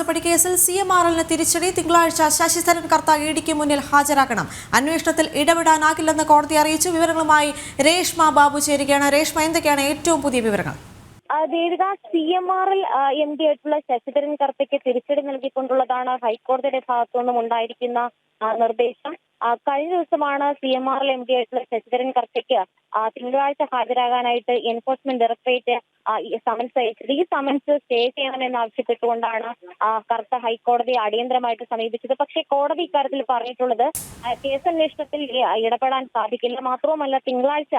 മാസപ്പടി കേസിൽ C M R എല്ലിന് തിരിച്ചടി. തിങ്കളാഴ്ച ശശി തരൂർ കർത്ത ഇ ഡിക്ക് മുന്നിൽ ഹാജരാക്കണം. അന്വേഷണത്തിൽ ഇടപെടാനാകില്ലെന്ന് കോടതി അറിയിച്ചു. വിവരങ്ങളുമായി രേഷ്മ ബാബു ചേരുകയാണ്. രേഷ്മ എന്തൊക്കെയാണ് ഏറ്റവും പുതിയ വിവരങ്ങൾ? Devika C M R L M D ആയിട്ടുള്ള ശശിധരൻ കർത്തയ്ക്ക് തിരിച്ചടി നൽകിക്കൊണ്ടുള്ളതാണ് ഹൈക്കോടതിയുടെ ഭാഗത്തു നിന്നും ഉണ്ടായിരിക്കുന്ന നിർദ്ദേശം. കഴിഞ്ഞ ദിവസമാണ് C M R L M D ആയിട്ടുള്ള ശശിധരൻ കർഷയ്ക്ക് തിങ്കളാഴ്ച ഹാജരാകാനായിട്ട് എൻഫോഴ്സ്മെന്റ് ഡയറക്ടറേറ്റ് സമൻസ് അയച്ചത്. ഈ സമൻസ് സ്റ്റേ ചെയ്യണമെന്ന് ആവശ്യപ്പെട്ടുകൊണ്ടാണ് കർത്ത ഹൈക്കോടതിയെ അടിയന്തരമായിട്ട് സമീപിച്ചത്. പക്ഷേ കോടതി ഇക്കാര്യത്തിൽ പറഞ്ഞിട്ടുള്ളത് കേസ് കേസന്വേഷണത്തിൽ ഇടപെടാൻ സാധിക്കില്ല. മാത്രവുമല്ല തിങ്കളാഴ്ച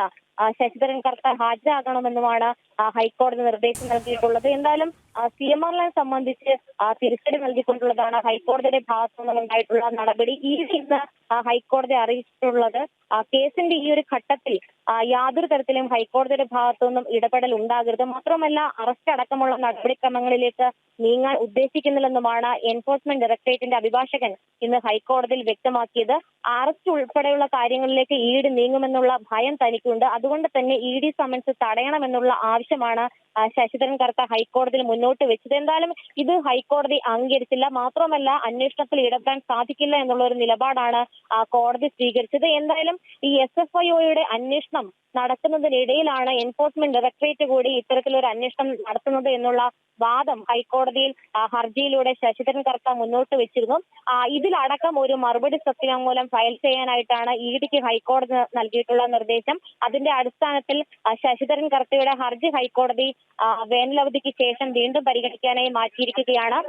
ശശിധരൻ കർത്ത ഹാജരാകണമെന്നുമാണ് ഹൈക്കോടതി നിർദ്ദേശം നൽകിയിട്ടുള്ളത്. എന്തായാലും സി എം ആറിനെ സംബന്ധിച്ച് തിരിച്ചടി നൽകിക്കൊണ്ടുള്ളതാണ് ഹൈക്കോടതിയുടെ ഭാഗത്തു നിന്നുണ്ടായിട്ടുള്ള നടപടി. ഈ ഇന്ന് ഹൈക്കോടതി അറിയിച്ചിട്ടുള്ളത് കേസിന്റെ ഈ ഒരു ഘട്ടത്തിൽ യാതൊരു തരത്തിലും ഹൈക്കോടതിയുടെ ഭാഗത്തു നിന്നും ഇടപെടൽ ഉണ്ടാകരുത്. മാത്രമല്ല അറസ്റ്റ് അടക്കമുള്ള നടപടിക്രമങ്ങളിലേക്ക് നീങ്ങാൻ ഉദ്ദേശിക്കുന്നില്ലെന്നുമാണ് എൻഫോഴ്സ്മെന്റ് ഡയറക്ടറേറ്റിന്റെ അഭിഭാഷകൻ ഇന്ന് ഹൈക്കോടതിയിൽ വ്യക്തമാക്കിയത്. അറസ്റ്റ് ഉൾപ്പെടെയുള്ള കാര്യങ്ങളിലേക്ക് ഈട് നീങ്ങുമെന്നുള്ള ഭയം തനിക്കുണ്ട്. അതുകൊണ്ട് തന്നെ ഇ ഡി സമൻസ് തടയണമെന്നുള്ള ആവശ്യമാണ് ശശിധരൻ കറുത്ത ഹൈക്കോടതിയിൽ മുന്നോട്ട് വെച്ചത്. എന്തായാലും ഇത് ഹൈക്കോടതി അംഗീകരിച്ചില്ല. മാത്രമല്ല അന്വേഷണത്തിൽ ഇടപെടാൻ സാധിക്കില്ല എന്നുള്ള ഒരു നിലപാടാണ് കോടതി സ്വീകരിച്ചത്. എന്തായാലും ഈ എസ് എഫ് ഐ ഒയുടെ അന്വേഷണം നടക്കുന്നതിനിടയിലാണ് എൻഫോഴ്സ്മെന്റ് ഡയറക്ടറേറ്റ് കൂടി ഇത്തരത്തിലൊരു അന്വേഷണം നടത്തുന്നത് എന്നുള്ള വാദം ഹൈക്കോടതിയിൽ ഹർജിയിലൂടെ ശശിധരൻ കർത്ത മുന്നോട്ട് വെച്ചിരുന്നു. ഇതിലടക്കം ഒരു മറുപടി സത്യവാങ്മൂലം ഫയൽ ചെയ്യാനായിട്ടാണ് ഇ ഡിക്ക് ഹൈക്കോടതി നൽകിയിട്ടുള്ള നിർദ്ദേശം. അതിന്റെ അടിസ്ഥാനത്തിൽ ശശിധരൻ കർത്തയുടെ ഹർജി ഹൈക്കോടതി വേനലവധിക്ക് ശേഷം വീണ്ടും പരിഗണിക്കാനായി മാറ്റിയിരിക്കുകയാണ്.